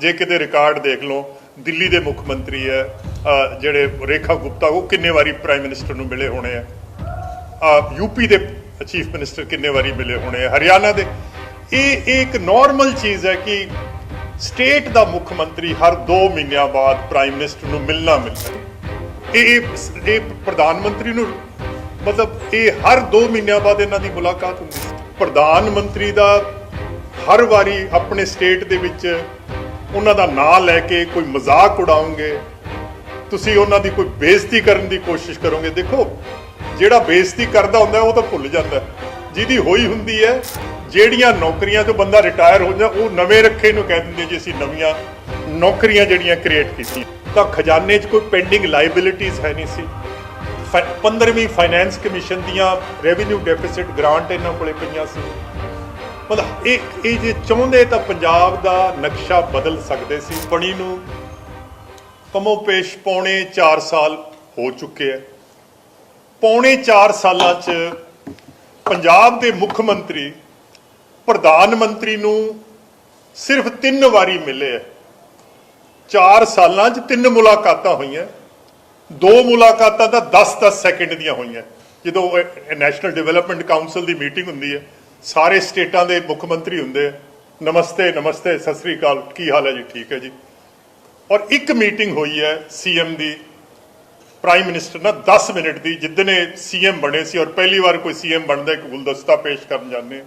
ਜੇ ਕਿਤੇ ਰਿਕਾਰਡ ਦੇਖ ਲਓ, ਦਿੱਲੀ ਦੇ ਮੁੱਖ ਮੰਤਰੀ ਹੈ ਜਿਹੜੇ ਰੇਖਾ ਗੁਪਤਾ, ਉਹ ਕਿੰਨੇ ਵਾਰੀ ਪ੍ਰਾਈਮ ਮਿਨਿਸਟਰ ਨੂੰ ਮਿਲੇ ਹੋਣੇ ਆ? ਆ ਯੂਪੀ ਦੇ ਚੀਫ ਮਿਨਿਸਟਰ ਕਿੰਨੇ ਵਾਰੀ ਮਿਲੇ ਹੋਣੇ ਆ? ਹਰਿਆਣਾ ਦੇ। ਇਹ ਇਹ ਇੱਕ ਨਾਰਮਲ ਚੀਜ਼ ਹੈ ਕਿ ਸਟੇਟ ਦਾ ਮੁੱਖ ਮੰਤਰੀ ਹਰ 2 ਮਹੀਨਿਆਂ ਬਾਅਦ ਪ੍ਰਾਈਮ ਮਿਨਿਸਟਰ ਨੂੰ ਮਿਲਣਾ ਮਿਲਣਾ ਇਹ ਇਹ ਪ੍ਰਧਾਨ ਮੰਤਰੀ ਨੂੰ, ਮਤਲਬ ਇਹ ਹਰ 2 ਮਹੀਨਿਆਂ ਬਾਅਦ ਇਹਨਾਂ ਦੀ ਮੁਲਾਕਾਤ ਹੁੰਦੀ ਪ੍ਰਧਾਨ ਮੰਤਰੀ ਦਾ ਹਰ ਵਾਰੀ ਆਪਣੇ ਸਟੇਟ ਦੇ ਵਿੱਚ ਉਹਨਾਂ ਦਾ ਨਾਂ ਲੈ ਕੇ ਕੋਈ ਮਜ਼ਾਕ ਉਡਾਉਂਗੇ ਤੁਸੀਂ ਉਹਨਾਂ ਦੀ ਕੋਈ ਬੇਇੱਜ਼ਤੀ ਕਰਨ ਦੀ ਕੋਸ਼ਿਸ਼ ਕਰੋਗੇ? ਦੇਖੋ, ਜਿਹੜਾ ਬੇਇੱਜ਼ਤੀ ਕਰਦਾ ਹੁੰਦਾ, ਉਹ ਤਾਂ ਭੁੱਲ ਜਾਂਦਾ। ਜਿਹਦੀ ਹੋਈ ਹੁੰਦੀ ਹੈ, ਜਿਹੜੀਆਂ ਨੌਕਰੀਆਂ ਤੋਂ ਬੰਦਾ ਰਿਟਾਇਰ ਹੋ ਜਾਂਦਾ, ਉਹ ਨਵੇਂ ਰੱਖੇ ਨੂੰ ਕਹਿ ਦਿੰਦੇ ਜੀ ਅਸੀਂ ਨਵੀਆਂ ਨੌਕਰੀਆਂ ਜਿਹੜੀਆਂ ਕ੍ਰੀਏਟ ਕੀਤੀਆਂ। ਤਾਂ ਖਜ਼ਾਨੇ 'ਚ ਕੋਈ ਪੈਂਡਿੰਗ ਲਾਇਬਿਲਿਟੀਜ਼ ਹੈ ਨਹੀਂ ਸੀ। 15ਵੀਂ ਫਾਈਨੈਂਸ ਕਮਿਸ਼ਨ ਦੀਆਂ ਰੈਵਨਿਊ ਡੈਫਿਸਿਟ ਗ੍ਰਾਂਟ ਇਹਨਾਂ ਕੋਲੇ ਪਈਆਂ ਸੀ। ਮਤਲਬ ਇਹ ਇਹ ਜੇ ਚਾਹੁੰਦੇ ਤਾਂ ਪੰਜਾਬ ਦਾ ਨਕਸ਼ਾ ਬਦਲ ਸਕਦੇ ਸੀ। ਬਣੀ ਨੂੰ ਕਮੋ ਪੇਸ਼ ਪੌਣੇ 4 ਸਾਲ ਹੋ ਚੁੱਕੇ ਹੈ ਪੌਣੇ 4 ਸਾਲਾਂ 'ਚ ਪੰਜਾਬ ਦੇ ਮੁੱਖ ਮੰਤਰੀ, ਪ੍ਰਧਾਨ ਮੰਤਰੀ ਨੂੰ ਸਿਰਫ ਤਿੰਨ ਵਾਰੀ ਮਿਲੇ ਹੈ 4 ਸਾਲਾਂ 'ਚ ਤਿੰਨ ਮੁਲਾਕਾਤਾਂ ਹੋਈਆਂ। ਦੋ ਮੁਲਾਕਾਤਾਂ ਤਾਂ 10-10 ਸੈਕਿੰਡ ਦੀਆਂ ਹੋਈਆਂ। ਜਦੋਂ ਨੈਸ਼ਨਲ ਡਿਵੈਲਪਮੈਂਟ ਕਾਉਂਸਲ ਦੀ ਮੀਟਿੰਗ ਹੁੰਦੀ ਹੈ ਸਾਰੇ ਸਟੇਟਾਂ ਦੇ ਮੁੱਖ ਮੰਤਰੀ ਹੁੰਦੇ ਨਮਸਤੇ ਨਮਸਤੇ, ਸਤਿ ਸ੍ਰੀ ਅਕਾਲ। ਕੀ ਹਾਲ ਹੈ ਜੀ? ਠੀਕ ਹੈ ਜੀ। ਔਰ ਇੱਕ ਮੀਟਿੰਗ ਹੋਈ ਹੈ ਸੀਐਮ ਦੀ, ਪ੍ਰਾਈਮ ਮਿਨਿਸਟਰ ਨਾਲ 10 ਮਿੰਟ ਦੀ ਜਿੱਦਨੇ ਸੀਐਮ ਬਣੇ ਸੀ ਔਰ ਪਹਿਲੀ ਵਾਰ ਕੋਈ ਸੀਐਮ ਬਣਦਾ, ਇੱਕ ਗੁਲਦਸਤਾ ਪੇਸ਼ ਕਰਨ ਜਾਂਦੇ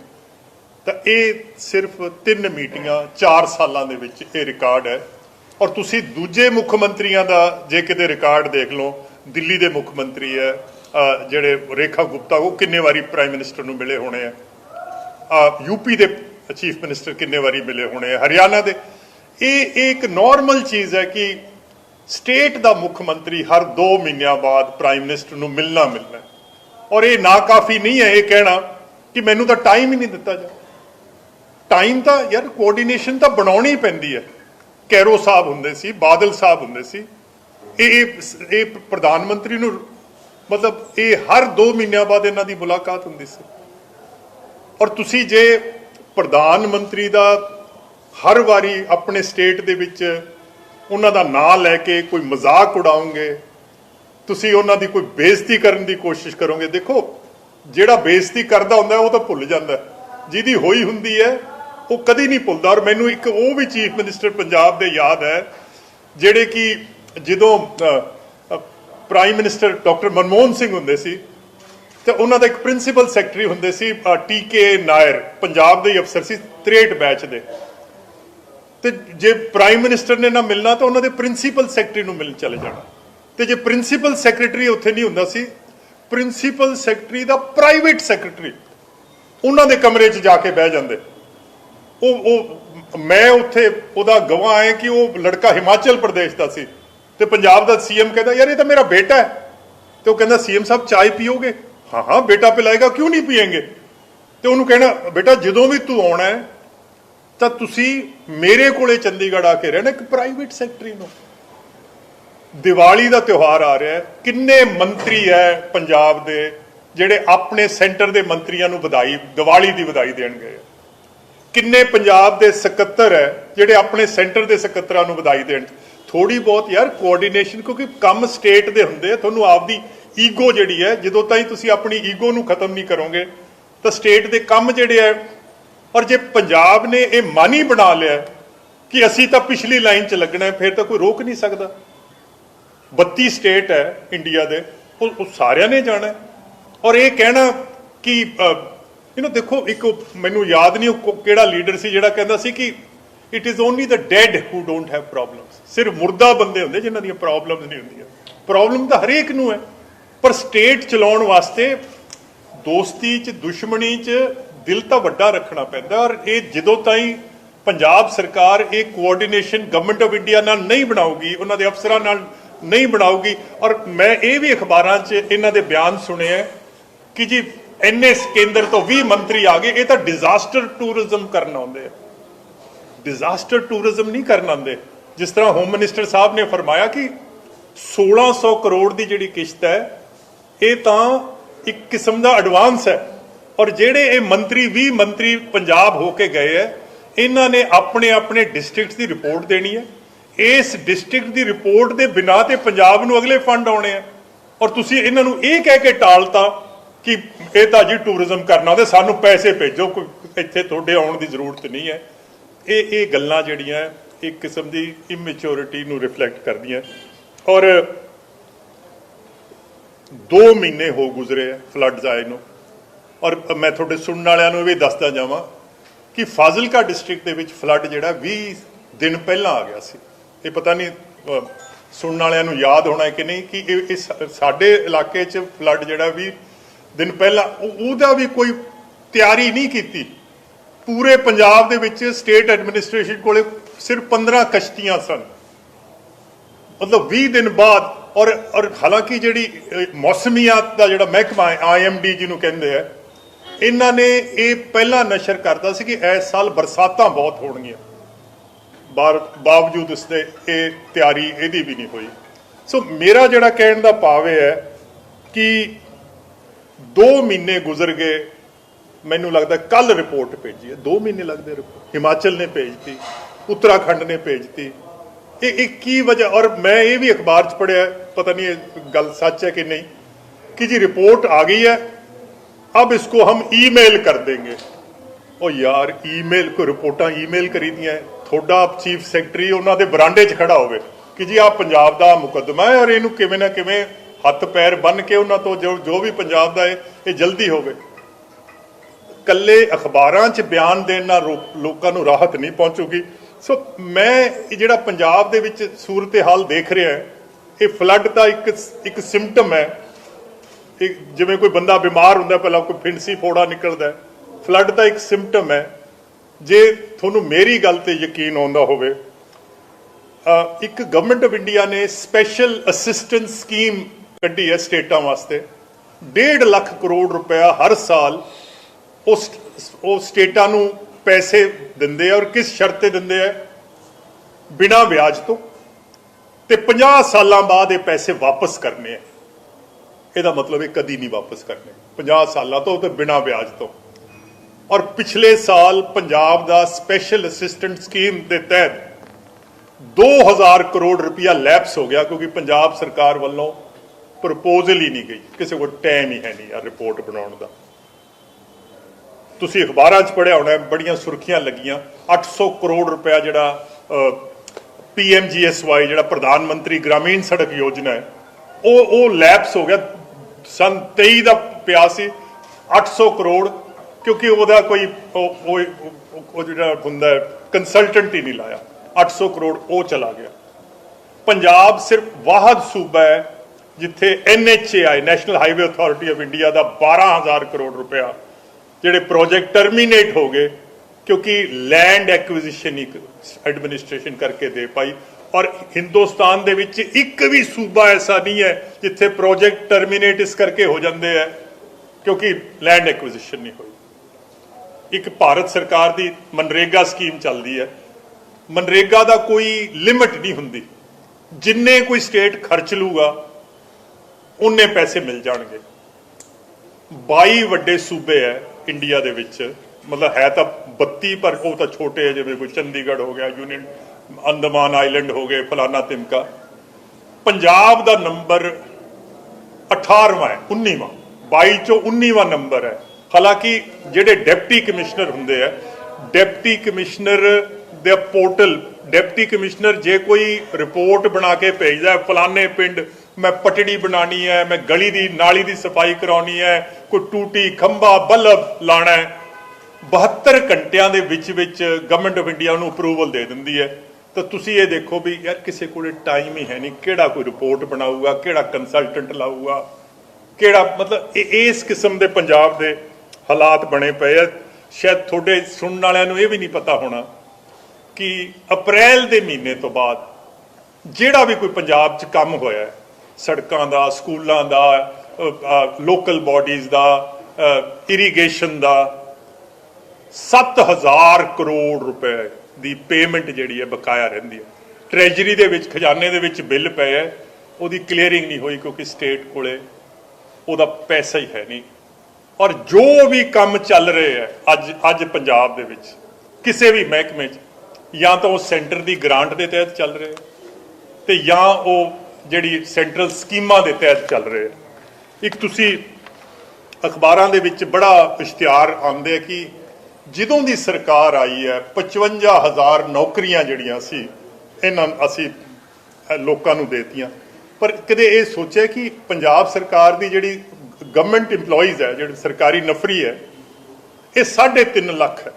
ਤਾਂ ਇਹ ਸਿਰਫ ਤਿੰਨ ਮੀਟਿੰਗਾਂ 4 ਸਾਲਾਂ ਦੇ ਵਿੱਚ ਇਹ ਰਿਕਾਰਡ ਹੈ। ਔਰ ਤੁਸੀਂ ਦੂਜੇ ਮੁੱਖ ਮੰਤਰੀਆਂ ਦਾ ਜੇ ਕਿਤੇ ਰਿਕਾਰਡ ਦੇਖ ਲਓ, ਦਿੱਲੀ ਦੇ ਮੁੱਖ ਮੰਤਰੀ ਹੈ ਜਿਹੜੇ ਰੇਖਾ ਗੁਪਤਾ, ਉਹ ਕਿੰਨੇ ਵਾਰੀ ਪ੍ਰਾਈਮ ਮਿਨਿਸਟਰ ਨੂੰ ਮਿਲੇ ਹੋਣੇ ਆ ਆ। ਯੂਪੀ ਦੇ ਚੀਫ ਮਿਨਿਸਟਰ ਕਿੰਨੇ ਵਾਰੀ ਮਿਲੇ ਹੋਣੇ ਹਰਿਆਣਾ ਦੇ। ਇਹ ਇਹ ਇੱਕ ਨਾਰਮਲ ਚੀਜ਼ ਹੈ ਕਿ ਸਟੇਟ ਦਾ ਮੁੱਖ ਮੰਤਰੀ ਹਰ 2 ਮਹੀਨਿਆਂ ਬਾਅਦ ਪ੍ਰਾਈਮ ਮਿਨਿਸਟਰ ਨੂੰ ਮਿਲਣਾ ਮਿਲਣਾ ਔਰ ਇਹ ਨਾਕਾਫੀ ਨਹੀਂ ਹੈ ਇਹ ਕਹਿਣਾ ਕਿ ਮੈਨੂੰ ਤਾਂ ਟਾਈਮ ਹੀ ਨਹੀਂ ਦਿੱਤਾ ਜਾ ਟਾਈਮ ਤਾਂ ਯਾਰ ਕੋਆਰਡੀਨੇਸ਼ਨ ਤਾਂ ਬਣਾਉਣੀ ਪੈਂਦੀ ਹੈ। ਕੈਰੋ ਸਾਹਿਬ ਹੁੰਦੇ ਸੀ, ਬਾਦਲ ਸਾਹਿਬ ਹੁੰਦੇ ਸੀ। ਇਹ ਇਹ ਇਹ ਪ੍ਰਧਾਨ ਮੰਤਰੀ ਨੂੰ ਮਤਲਬ ਇਹ ਹਰ 2 ਮਹੀਨਿਆਂ ਬਾਅਦ ਇਹਨਾਂ ਦੀ ਮੁਲਾਕਾਤ ਹੁੰਦੀ ਸੀ। ਔਰ ਤੁਸੀਂ ਜੇ ਪ੍ਰਧਾਨ ਮੰਤਰੀ ਦਾ ਹਰ ਵਾਰੀ ਆਪਣੇ ਸਟੇਟ ਦੇ ਵਿੱਚ ਉਹਨਾਂ ਦਾ ਨਾਂ ਲੈ ਕੇ ਕੋਈ ਮਜ਼ਾਕ ਉਡਾਉਂਗੇ ਤੁਸੀਂ ਉਹਨਾਂ ਦੀ ਕੋਈ ਬੇਇੱਜ਼ਤੀ ਕਰਨ ਦੀ ਕੋਸ਼ਿਸ਼ ਕਰੋਗੇ, ਦੇਖੋ, ਜਿਹੜਾ ਬੇਇੱਜ਼ਤੀ ਕਰਦਾ ਹੁੰਦਾ ਉਹ ਤਾਂ ਭੁੱਲ ਜਾਂਦਾ ਜਿਹਦੀ ਹੋਈ ਹੁੰਦੀ ਹੈ, ਉਹ ਕਦੀ ਨਹੀਂ ਭੁੱਲਦਾ। ਔਰ ਮੈਨੂੰ ਇੱਕ ਉਹ ਵੀ ਚੀਫ ਮਿਨਿਸਟਰ ਪੰਜਾਬ ਦੇ ਯਾਦ ਹੈ, ਜਿਹੜੇ ਕਿ ਜਦੋਂ prime minister doctor Manmohan Singh ਹੁੰਦੇ ਸੀ ਤੇ ਉਹਨਾਂ ਦਾ ਇੱਕ ਪ੍ਰਿੰਸੀਪਲ ਸੈਕਟਰੀ ਹੁੰਦੇ ਸੀ ਟੀਕੇ ਨਾਇਰ। ਪੰਜਾਬ ਦੇ ਅਫਸਰ ਸੀ 63 ਬੈਚ ਦੇ। ਤੇ ਜੇ ਪ੍ਰਾਈਮ ਮਿਨਿਸਟਰ ਨੇ ਨਾ ਮਿਲਣਾ, ਤਾਂ ਉਹਨਾਂ ਦੇ ਪ੍ਰਿੰਸੀਪਲ ਸੈਕਟਰੀ ਨੂੰ ਮਿਲਣ ਚਲੇ ਜਾਣਾ। ਤੇ ਜੇ ਪ੍ਰਿੰਸੀਪਲ ਸੈਕਟਰੀ ਉੱਥੇ ਨਹੀਂ ਹੁੰਦਾ ਸੀ, ਪ੍ਰਿੰਸੀਪਲ ਸੈਕਟਰੀ ਦਾ ਪ੍ਰਾਈਵੇਟ ਸੈਕਟਰੀ, ਉਹਨਾਂ ਦੇ ਕਮਰੇ 'ਚ ਜਾ ਕੇ ਬਹਿ ਜਾਂਦੇ। ਉਹ ਉਹ, ਮੈਂ ਉੱਥੇ, ਉਹਦਾ ਗਵਾਹ ਹੈ ਕਿ ਉਹ ਲੜਕਾ ਹਿਮਾਚਲ ਪ੍ਰਦੇਸ਼ ਦਾ ਸੀ। ਤੇ ਪੰਜਾਬ ਦਾ ਸੀਐਮ ਕਹਿੰਦਾ, ਯਾਰ, ਇਹ ਤਾਂ ਮੇਰਾ ਬੇਟਾ ਹੈ। ਤੇ ਉਹ ਕਹਿੰਦਾ ਸੀਐਮ ਸਾਹਿਬ ਚਾय ਪੀਓਗੇ? ਹਾਂ ਹਾਂ, ਬੇਟਾ ਪਿਲਾਏਗਾ, ਕਿਉਂ ਨਹੀਂ ਪੀਏਗੇ? ਤੇ ਉਹਨੂੰ ਕਹਿਣਾ, ਬੇਟਾ ਜਦੋਂ ਵੀ ਤੂੰ ਆਉਣਾ ਹੈ, ਤਾਂ ਤੁਸੀਂ ਮੇਰੇ ਕੋਲੇ ਚੰਡੀਗੜ੍ਹ ਆ ਕੇ ਰਹਿਣਾ, ਇੱਕ ਪ੍ਰਾਈਵੇਟ ਸੈਕਟਰੀ ਨੂੰ। ਦੀਵਾਲੀ ਦਾ ਤਿਉਹਾਰ ਆ ਰਿਹਾ ਹੈ, ਕਿੰਨੇ ਮੰਤਰੀ ਹੈ ਪੰਜਾਬ ਦੇ, ਜਿਹੜੇ ਆਪਣੇ ਸੈਂਟਰ ਦੇ ਮੰਤਰੀਆਂ ਨੂੰ ਵਧਾਈ, ਦੀਵਾਲੀ ਦੀ ਵਧਾਈ ਦੇਣ ਗਏ ਕਿੰਨੇ ਪੰਜਾਬ ਦੇ ਸਕੱਤਰ ਹੈ, ਜਿਹੜੇ ਆਪਣੇ ਸੈਂਟਰ ਦੇ ਸਕੱਤਰਾਂ ਨੂੰ ਵਧਾਈ ਦੇਣ। ਥੋੜੀ ਬਹੁਤ ਯਾਰ ਕੋਆਰਡੀਨੇਸ਼ਨ ਕਿਉਂਕਿ ਕੰਮ ਸਟੇਟ ਦੇ ਹੁੰਦੇ ਆ, ਤੁਹਾਨੂੰ ਆਪਦੀ ਈਗੋ ਜਿਹੜੀ ਹੈ, ਜਦੋਂ ਤਾਈਂ ਤੁਸੀਂ ਆਪਣੀ ਈਗੋ ਨੂੰ ਖਤਮ ਨਹੀਂ ਕਰੋਗੇ, ਤਾਂ ਸਟੇਟ ਦੇ ਕੰਮ ਜਿਹੜੇ ਹੈ, ਔਰ ਜੇ ਪੰਜਾਬ ਨੇ ਇਹ ਮਾਨੀ ਬਣਾ ਲਿਆ ਕਿ ਅਸੀਂ ਤਾਂ ਪਿਛਲੀ ਲਾਈਨ 'ਚ ਲੱਗਣਾ ਫਿਰ ਤਾਂ ਕੋਈ ਰੋਕ ਨਹੀਂ ਸਕਦਾ। 32 ਸਟੇਟ ਹੈ ਇੰਡੀਆ ਦੇ, ਉਹ ਉਹ ਸਾਰਿਆਂ ਨੇ ਜਾਣਾ ਔਰ ਇਹ ਕਹਿਣਾ ਕਿ ਇਹਨੂੰ ਦੇਖੋ, ਇੱਕ ਮੈਨੂੰ ਯਾਦ ਨਹੀਂ, ਉਹ ਕਿਹੜਾ ਲੀਡਰ ਸੀ ਜਿਹੜਾ ਕਹਿੰਦਾ ਸੀ ਕਿ it is only the dead who don't have problems ਸਿਰਫ ਮੁਰਦਾ ਬੰਦੇ ਹੁੰਦੇ ਜਿਨ੍ਹਾਂ ਦੀਆਂ ਪ੍ਰੋਬਲਮਸ ਨਹੀਂ ਹੁੰਦੀਆਂ। ਪ੍ਰੋਬਲਮ ਤਾਂ ਹਰੇਕ ਨੂੰ ਹੈ। ਪਰ ਸਟੇਟ ਚਲਾਉਣ ਵਾਸਤੇ ਦੋਸਤੀ 'ਚ, ਦੁਸ਼ਮਣੀ 'ਚ ਦਿਲ ਤਾਂ ਵੱਡਾ ਰੱਖਣਾ ਪੈਂਦਾ ਔਰ ਇਹ ਜਦੋਂ ਤਾਈਂ ਪੰਜਾਬ ਸਰਕਾਰ ਇਹ ਕੋਆਰਡੀਨੇਸ਼ਨ ਗਵਰਨਮੈਂਟ ਆਫ ਇੰਡੀਆ ਨਾਲ ਨਹੀਂ ਬਣਾਊਗੀ, ਉਹਨਾਂ ਦੇ ਅਫਸਰਾਂ ਨਾਲ ਨਹੀਂ ਬਣਾਊਗੀ ਔਰ ਮੈਂ ਇਹ ਵੀ ਅਖਬਾਰਾਂ 'ਚ ਇਹਨਾਂ ਦੇ ਬਿਆਨ ਸੁਣੇ ਹੈ ਕਿ ਜੀ ਇੰਨੇ ਕੇਂਦਰ ਤੋਂ 20 ਮੰਤਰੀ ਆ ਗਏ, ਇਹ ਤਾਂ ਡਿਜ਼ਾਸਟਰ ਟੂਰਿਜ਼ਮ ਕਰਨ ਆਉਂਦੇ ਆ। ਡਿਜ਼ਾਸਟਰ ਟੂਰਿਜ਼ਮ ਨਹੀਂ ਕਰਨ ਆਉਂਦੇ। ਜਿਸ ਤਰ੍ਹਾਂ ਹੋਮ ਮਿਨਿਸਟਰ ਸਾਹਿਬ ਨੇ ਫਰਮਾਇਆ ਕਿ 1600 ਕਰੋੜ ਦੀ ਜਿਹੜੀ ਕਿਸ਼ਤ ਹੈ ਇਹ ਤਾਂ ਇੱਕ ਕਿਸਮ ਦਾ ਐਡਵਾਂਸ ਹੈ। ਔਰ ਜਿਹੜੇ ਇਹ ਮੰਤਰੀ 20 ਮੰਤਰੀ ਪੰਜਾਬ ਹੋ ਕੇ ਗਏ ਹੈ, ਇਹਨਾਂ ਨੇ ਆਪਣੇ ਆਪਣੇ ਡਿਸਟ੍ਰਿਕਟਸ ਦੀ ਰਿਪੋਰਟ ਦੇਣੀ ਹੈ। ਇਸ ਡਿਸਟ੍ਰਿਕਟ ਦੀ ਰਿਪੋਰਟ ਦੇ ਬਿਨਾਂ ਤੇ ਪੰਜਾਬ ਨੂੰ ਅਗਲੇ ਫੰਡ ਆਉਣੇ ਆ ਔਰ ਤੁਸੀਂ ਇਹਨਾਂ ਨੂੰ ਇਹ ਕਹਿ ਕੇ ਟਾਲਤਾ ਕਿ ਇਹ ਤਾਂ ਜੀ ਟੂਰਿਜ਼ਮ ਕਰਨਾ ਤੇ ਸਾਨੂੰ ਪੈਸੇ ਭੇਜੋ, ਕੋਈ ਇੱਥੇ ਤੁਹਾਡੇ ਆਉਣ ਦੀ ਜ਼ਰੂਰਤ ਨਹੀਂ ਹੈ। ਇਹ ਇਹ ਗੱਲਾਂ ਜਿਹੜੀਆਂ ਇੱਕ ਕਿਸਮ ਦੀ ਇਮੈਚੁਰਿਟੀ ਨੂੰ ਰਿਫਲੈਕਟ ਕਰਦੀਆਂ। ਔਰ 2 ਮਹੀਨੇ ਹੋ ਗੁਜ਼ਰੇ ਆ ਫਲੱਡਸ ਆਏ ਨੂੰ। ਔਰ ਮੈਂ ਤੁਹਾਡੇ ਸੁਣਨ ਵਾਲਿਆਂ ਨੂੰ ਇਹ ਵੀ ਦੱਸਦਾ ਜਾਵਾਂ ਕਿ ਫਾਜ਼ਿਲਕਾ ਡਿਸਟ੍ਰਿਕਟ ਦੇ ਵਿੱਚ ਫਲੱਡ ਜਿਹੜਾ 20 ਦਿਨ ਪਹਿਲਾਂ ਆ ਗਿਆ ਸੀ। ਇਹ ਪਤਾ ਨਹੀਂ ਸੁਣਨ ਵਾਲਿਆਂ ਨੂੰ ਯਾਦ ਹੋਣਾ ਕਿ ਨਹੀਂ ਕਿ ਇਹ ਸਾਡੇ ਇਲਾਕੇ 'ਚ ਫਲੱਡ ਜਿਹੜਾ 20 ਦਿਨ ਪਹਿਲਾਂ, ਉਹ- ਉਹਦਾ ਵੀ ਕੋਈ ਤਿਆਰੀ ਨਹੀਂ ਕੀਤੀ। ਪੂਰੇ ਪੰਜਾਬ ਦੇ ਵਿੱਚ ਸਟੇਟ ਐਡਮਿਨਿਸਟ੍ਰੇਸ਼ਨ ਕੋਲੇ ਸਿਰਫ 15 ਕਸ਼ਤੀਆਂ ਸਨ। ਮਤਲਬ 20 ਦਿਨ ਬਾਅਦ ਔਰ ਔਰ ਹਾਲਾਂਕਿ ਜਿਹੜੀ ਅਹ, ਮੌਸਮੀਆਤ ਦਾ ਜਿਹੜਾ ਮਹਿਕਮਾ ਹੈ ਆਈਐਮਡੀ ਜਿਹਨੂੰ ਕਹਿੰਦੇ ਆ ਇਹਨਾਂ ਨੇ ਇਹ ਪਹਿਲਾਂ ਨਸ਼ਰ ਕਰਤਾ ਸੀ ਕਿ ਇਸ ਸਾਲ ਬਰਸਾਤਾਂ ਬਹੁਤ ਹੋਣਗੀਆਂ। ਬਾਰ ਬਾਵਜੂਦ ਇਸਦੇ ਇਹ ਤਿਆਰੀ ਇਹਦੀ ਵੀ ਨਹੀਂ ਹੋਈ। ਸੋ ਮੇਰਾ ਜਿਹੜਾ ਕਹਿਣ ਦਾ ਭਾਵ ਇਹ ਹੈ ਕਿ 2 ਮਹੀਨੇ ਗੁਜ਼ਰ ਗਏ ਮੈਨੂੰ ਲੱਗਦਾ ਕੱਲ ਰਿਪੋਰਟ ਭੇਜੀ ਹੈ। 2 ਮਹੀਨੇ ਲੱਗਦੇ ਰਿਪੋਰਟ। ਹਿਮਾਚਲ ਨੇ ਭੇਜਤੀ ਉੱਤਰਾਖੰਡ ਨੇ ਭੇਜਤੀ ਇਹ ਇੱਕ ਕੀ ਵਜ੍ਹਾ? ਔਰ ਮੈਂ ਇਹ ਵੀ ਅਖਬਾਰ 'ਚ ਪੜਿਆ ਪਤਾ ਨਹੀਂ ਇਹ ਗੱਲ ਸੱਚ ਹੈ ਕਿ ਨਹੀਂ, ਕਿ ਜੀ ਰਿਪੋਰਟ ਆ ਗਈ ਹੈ अब इसको ਹਮ ਈਮੇਲ ਕਰ देंगे ਉਹ ਯਾਰ, ਈਮੇਲ ਕੋ ਰਿਪੋਰਟਾਂ ਈਮੇਲ ਕਰੀਦੀਆਂ ਥੋੜਾ ਚੀਫ ਸੈਕਟਰੀ ਉਹਨਾਂ ਦੇ ਬਰਾਂਡੇ 'ਚ ਖੜਾ ਹੋਵੇ, ਕਿ ਜੀ ਆ ਪੰਜਾਬ ਦਾ ਮੁਕੱਦਮਾ ਹੈ ਔਰ ਇਹਨੂੰ ਕਿਵੇਂ ਨਾ ਕਿਵੇਂ ਹੱਥ ਪੈਰ ਬੰਨ ਕੇ ਉਹਨਾਂ ਤੋਂ ਜੋ ਜੋ ਵੀ ਪੰਜਾਬ ਦਾ ਹੈ, ਇਹ ਜਲਦੀ ਹੋਵੇ। ਕੱਲੇ ਅਖਬਾਰਾਂ 'ਚ ਬਿਆਨ ਦੇਣ ਨਾਲ ਲੋਕਾਂ ਨੂੰ ਰਾਹਤ ਨਹੀਂ ਪਹੁੰਚੂਗੀ ਸੋ ਮੈਂ ਇਹ ਜਿਹੜਾ ਪੰਜਾਬ ਦੇ ਵਿੱਚ ਸੂਰਤ ਹਾਲ ਦੇਖ ਰਿਹਾ ਇਹ ਫਲੱਡ ਦਾ ਇੱਕ ਇੱਕ ਸਿੰਪਟਮ ਹੈ। ਇੱਕ ਜਿਵੇਂ ਕੋਈ ਬੰਦਾ ਬਿਮਾਰ ਹੁੰਦਾ, ਪਹਿਲਾਂ ਕੋਈ ਫਿੰਸੀ ਫੋੜਾ ਨਿਕਲਦਾ ਫਲੱਡ ਦਾ ਇੱਕ ਸਿੰਪਟਮ ਹੈ। ਜੇ ਤੁਹਾਨੂੰ ਮੇਰੀ ਗੱਲ ਤੇ ਯਕੀਨ ਆਉਂਦਾ ਹੋਵੇ ਇੱਕ ਗਵਰਨਮੈਂਟ ਆਫ ਇੰਡੀਆ ਨੇ ਸਪੈਸ਼ਲ ਅਸਿਸਟੈਂਸ ਸਕੀਮ ਕੱਢੀ ਹੈ ਸਟੇਟਾਂ ਵਾਸਤੇ। 1.5 ਲੱਖ ਕਰੋੜ ਰੁਪਇਆ ਹਰ ਸਾਲ ਉਸ ਉਹ ਸਟੇਟਾਂ ਨੂੰ ਪੈਸੇ ਦਿੰਦੇ ਆ ਔਰ ਕਿਸ ਸ਼ਰਤ ਤੇ ਦਿੰਦੇ ਆ? ਬਿਨਾਂ ਵਿਆਜ ਤੋਂ। ਤੇ 50 ਸਾਲਾਂ ਬਾਅਦ ਇਹ ਪੈਸੇ ਵਾਪਸ ਕਰਨੇ ਆ। ਇਹਦਾ ਮਤਲਬ ਇਹ ਕਦੀ ਨਹੀਂ ਵਾਪਸ ਕਰਨੇ। 50 ਸਾਲਾਂ ਤੋਂ ਤੇ ਬਿਨਾਂ ਵਿਆਜ ਤੋਂ। ਔਰ ਪਿਛਲੇ ਸਾਲ ਪੰਜਾਬ ਦਾ ਸਪੈਸ਼ਲ ਅਸਿਸਟੈਂਟ ਸਕੀਮ ਦੇ ਤਹਿਤ 2000 ਕਰੋੜ ਰੁਪਇਆ ਲੈਪਸ ਹੋ ਗਿਆ ਕਿਉਂਕਿ ਪੰਜਾਬ ਸਰਕਾਰ ਵੱਲੋਂ ਪ੍ਰਪੋਜ਼ਲ ਹੀ ਨਹੀਂ ਗਈ। ਕਿਸੇ ਕੋਲ ਟਾਈਮ ਹੀ ਹੈ ਨਹੀਂ ਆ ਰਿਪੋਰਟ ਬਣਾਉਣ ਦਾ। ਤੁਸੀਂ ਅਖਬਾਰਾਂ 'ਚ ਪੜਿਆ ਹੋਣਾ, ਬੜੀਆਂ ਸੁਰਖੀਆਂ ਲੱਗੀਆਂ। 800 ਕਰੋੜ ਰੁਪਇਆ ਜਿਹੜਾ ਪੀਐਮਜੀਐਸਵਾਈ ਜਿਹੜਾ ਪ੍ਰਧਾਨ ਮੰਤਰੀ ਗ੍ਰਾਮੀਣ ਸੜਕ ਯੋਜਨਾ ਹੈ, ਉਹ ਉਹ ਲੈਪਸ ਹੋ ਗਿਆ। ਸਨ 23 ਦਾ ਪਿਆ ਸੀ 800 ਕਰੋੜ, ਕਿਉਂਕਿ ਉਹਦਾ ਕੋਈ, ਉਹ, ਉਹ- ਉਹ ਜਿਹੜਾ ਹੁੰਦਾ ਕੰਸਲਟੈਂਟ ਹੀ ਨਹੀਂ ਲਾਇਆ। 800 ਕਰੋੜ ਉਹ ਚਲਾ ਗਿਆ। ਪੰਜਾਬ ਸਿਰਫ ਵਾਹਦ ਸੂਬਾ ਹੈ, ਜਿੱਥੇ NHAI national highway authority of India ਦਾ 12000 ਕਰੋੜ ਰੁਪਇਆ ਜਿਹੜੇ ਪ੍ਰੋਜੈਕਟ ਟਰਮੀਨੇਟ ਹੋ ਗਏ, ਕਿਉਂਕਿ ਲੈਂਡ ਐਕੁਜੀਸ਼ਨ ਐਡਮਿਨਿਸਟ੍ਰੇਸ਼ਨ ਕਰਕੇ ਦੇ ਪਾਈ। ਔਰ ਹਿੰਦੁਸਤਾਨ ਦੇ ਵਿੱਚ ਇੱਕ ਵੀ ਸੂਬਾ ਐਸਾ ਨਹੀਂ ਹੈ ਜਿੱਥੇ ਪ੍ਰੋਜੈਕਟ ਟਰਮੀਨੇਟ ਇਸ ਕਰਕੇ ਹੋ ਜਾਂਦੇ ਹੈ, ਕਿਉਂਕਿ ਲੈਂਡ ਐਕੁਜੀਸ਼ਨ ਨਹੀਂ ਹੋਈ। ਇੱਕ ਭਾਰਤ ਸਰਕਾਰ ਦੀ ਮਨਰੇਗਾ ਸਕੀਮ ਚੱਲਦੀ ਹੈ। ਮਨਰੇਗਾ ਦਾ ਕੋਈ ਲਿਮਿਟ ਨਹੀਂ ਹੁੰਦੀ। ਜਿੰਨੇ ਕੋਈ ਸਟੇਟ ਖਰਚ ਲੂਗਾ ਉਨੇ ਪੈਸੇ ਮਿਲ ਜਾਣਗੇ। 22 ਵੱਡੇ ਸੂਬੇ ਹੈ ਇੰਡੀਆ ਦੇ ਵਿੱਚ। ਮਤਲਬ ਹੈ ਤਾਂ 32 ਪਰ ਉਹ ਤਾਂ ਛੋਟੇ ਹੈ ਜਿਵੇਂ ਕੋਈ ਚੰਡੀਗੜ੍ਹ ਹੋ ਗਿਆ ਯੂਨੀਅਨ ਅੰਦਮਾਨ ਆਈਲੈਂਡ ਹੋ ਗਏ ਫਲਾਨਾ ਤਿਮਕਾ। ਪੰਜਾਬ ਦਾ ਨੰਬਰ 18ਵਾਂ ਹੈ 19ਵਾਂ 22 ਚੋਂ 19ਵਾਂ ਨੰਬਰ ਹੈ। ਹਾਲਾਂਕਿ ਜਿਹੜੇ ਡਿਪਟੀ ਕਮਿਸ਼ਨਰ ਹੁੰਦੇ ਆ ਡਿਪਟੀ ਕਮਿਸ਼ਨਰ ਦੇ ਪੋਰਟਲ ਡਿਪਟੀ ਕਮਿਸ਼ਨਰ ਜੇ ਕੋਈ ਰਿਪੋਰਟ ਬਣਾ ਕੇ ਭੇਜਦਾ ਹੈ, ਫਲਾਣੇ ਪਿੰਡ ਮੈਂ ਪਟੜੀ ਬਣਾਣੀ ਹੈ, ਮੈਂ ਗਲੀ ਦੀ ਨਾਲੀ ਦੀ ਸਫ਼ਾਈ ਕਰਾਉਣੀ ਹੈ, ਕੋਈ ਟੂਟੀ, ਖੰਭਾ, ਬਲਬ ਲਾਣਾ ਹੈ। 72 ਘੰਟਿਆਂ ਦੇ ਵਿੱਚ ਵਿੱਚ ਗਵਰਨਮੈਂਟ ਆਫ ਇੰਡੀਆ ਨੂੰ ਅਪਰੂਵਲ ਦੇ ਦਿੰਦੀ ਹੈ। ਤਾਂ ਤੁਸੀਂ ਇਹ ਦੇਖੋ ਵੀ ਯਾਰ ਕਿਸੇ ਕੋਲੇ ਟਾਈਮ ਹੀ ਹੈ ਨਹੀਂ, ਕਿਹੜਾ ਕੋਈ ਰਿਪੋਰਟ ਬਣਾਊਗਾ, ਕਿਹੜਾ ਕੰਸਲਟੈਂਟ ਲਾਊਗਾ, ਕਿਹੜਾ ਮਤਲਬ ਇਹ, ਇਸ ਕਿਸਮ ਦੇ ਪੰਜਾਬ ਦੇ ਹਾਲਾਤ ਬਣੇ ਪਏ ਆ। ਸ਼ਾਇਦ ਤੁਹਾਡੇ ਸੁਣਨ ਵਾਲਿਆਂ ਨੂੰ ਇਹ ਵੀ ਨਹੀਂ ਪਤਾ ਹੋਣਾ ਕਿ ਅਪ੍ਰੈਲ ਦੇ ਮਹੀਨੇ ਤੋਂ ਬਾਅਦ ਜਿਹੜਾ ਵੀ ਕੋਈ ਪੰਜਾਬ 'ਚ ਕੰਮ ਹੋਇਆ ਸੜਕਾਂ ਦਾ, ਸਕੂਲਾਂ ਦਾ ਲੋਕਲ ਬਾਡੀਜ਼ ਦਾ ਇਰੀਗੇਸ਼ਨ ਦਾ 7000 ਕਰੋੜ ਰੁਪਏ ਦੀ ਪੇਮੈਂਟ ਜਿਹੜੀ ਹੈ ਬਕਾਇਆ ਰਹਿੰਦੀ ਹੈ। ਟ੍ਰੈਜਰੀ ਦੇ ਵਿੱਚ, ਖਜ਼ਾਨੇ ਦੇ ਵਿੱਚ ਬਿੱਲ ਪਏ ਹੈ। ਉਹਦੀ ਕਲੀਅਰਿੰਗ ਨਹੀਂ ਹੋਈ ਕਿਉਂਕਿ ਸਟੇਟ ਕੋਲੇ ਉਹਦਾ ਪੈਸਾ ਹੀ ਹੈ ਨਹੀਂ। ਔਰ ਜੋ ਵੀ ਕੰਮ ਚੱਲ ਰਹੇ ਹੈ, ਅੱਜ ਅੱਜ ਪੰਜਾਬ ਦੇ ਵਿੱਚ, ਕਿਸੇ ਵੀ ਮਹਿਕਮੇ 'ਚ, ਜਾਂ ਤਾਂ ਉਹ ਸੈਂਟਰ ਦੀ ਗ੍ਰਾਂਟ ਦੇ ਤਹਿਤ ਚੱਲ ਰਹੇ ਤੇ ਜਾਂ ਉਹ ਜਿਹੜੀ ਸੈਂਟਰਲ ਸਕੀਮਾਂ ਦੇ ਤਹਿਤ ਚੱਲ ਰਹੇ ਇੱਕ ਤੁਸੀਂ ਅਖਬਾਰਾਂ ਦੇ ਵਿੱਚ ਬੜਾ ਇਸ਼ਤਿਹਾਰ ਆਉਂਦੇ ਕਿ ਜਦੋਂ ਦੀ ਸਰਕਾਰ ਆਈ ਹੈ 55000 ਨੌਕਰੀਆਂ ਜਿਹੜੀਆਂ ਸੀ, ਇਹਨਾਂ ਅਸੀਂ ਲੋਕਾਂ ਨੂੰ ਦੇਤੀਆਂ। ਪਰ ਕਦੇ ਇਹ ਸੋਚਿਆ ਕਿ ਪੰਜਾਬ ਸਰਕਾਰ ਦੀ ਜਿਹੜੀ ਗਵਰਨਮੈਂਟ EMPLOYEES ਹੈ, ਜਿਹੜੀ ਸਰਕਾਰੀ ਨਫਰੀ ਹੈ, ਇਹ 3.5 ਲੱਖ ਹੈ।